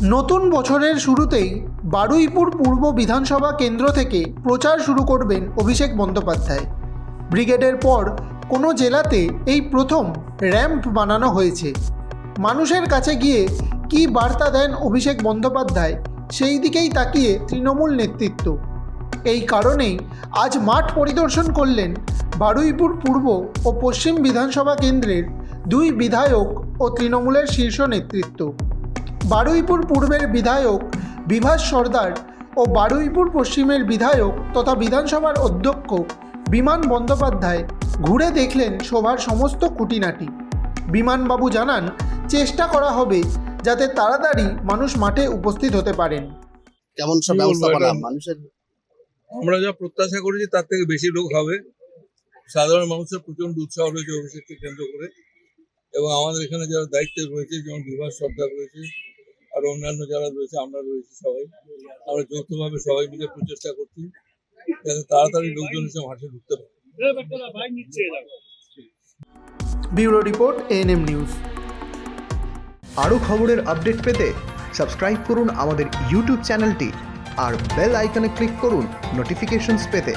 নতুন বছরের শুরুতেই বারুইপুর পূর্ব বিধানসভা কেন্দ্র থেকে প্রচার শুরু করবেন অভিষেক বন্দ্যোপাধ্যায়। ব্রিগেডের পর কোনো জেলাতে এই প্রথম র্যাম্প বানানো হয়েছে। মানুষের কাছে গিয়ে কী বার্তা দেন অভিষেক বন্দ্যোপাধ্যায়, সেই দিকেই তাকিয়ে তৃণমূল নেতৃত্ব। এই কারণেই আজ মাঠ পরিদর্শন করলেন বারুইপুর পূর্ব ও পশ্চিম বিধানসভা কেন্দ্রের দুই বিধায়ক ও তৃণমূলের শীর্ষ নেতৃত্ব। বারুইপুর পূর্বের বিধায়ক বিভাস সর্দার ও বারুইপুর পশ্চিমের বিধায়ক তথা বিধানসভার অধ্যক্ষ বিমান বন্দ্যোপাধ্যায় ঘুরে দেখলেন সভার সমস্ত খুঁটিনাটি। বিমানবাবু জানান চেষ্টা করা হবে যাতে তাড়াতাড়ি মানুষ মাঠে উপস্থিত হতে পারেন। কেমন সব ব্যবস্থাপনা মানুষের আমরা যা প্রত্যাশা করেছি তার থেকে বেশি লোক হবে। সাধারণ মানুষের প্রচণ্ড উৎসাহ রয়েছে অভিষেককে কেন্দ্র করে। এবং আমাদের এখানে যারা দায়িত্বে রয়েছে যেমন বিভাস সর্দার রয়েছে আর অন্যান্য যারা রয়েছে, আমরা রয়েছি সবাই। আমরা যৌথভাবে সবাই মিলে প্রচেষ্টা করছি যাতে তাড়াতাড়ি লোকজন এসে মাঠে ঢুকতে পারে। Bureau report ANM news. আরও খবরের আপডেট পেতে সাবস্ক্রাইব করুন আমাদের ইউটিউব চ্যানেলটি আর বেল আইকনে ক্লিক করুন নোটিফিকেশনস পেতে।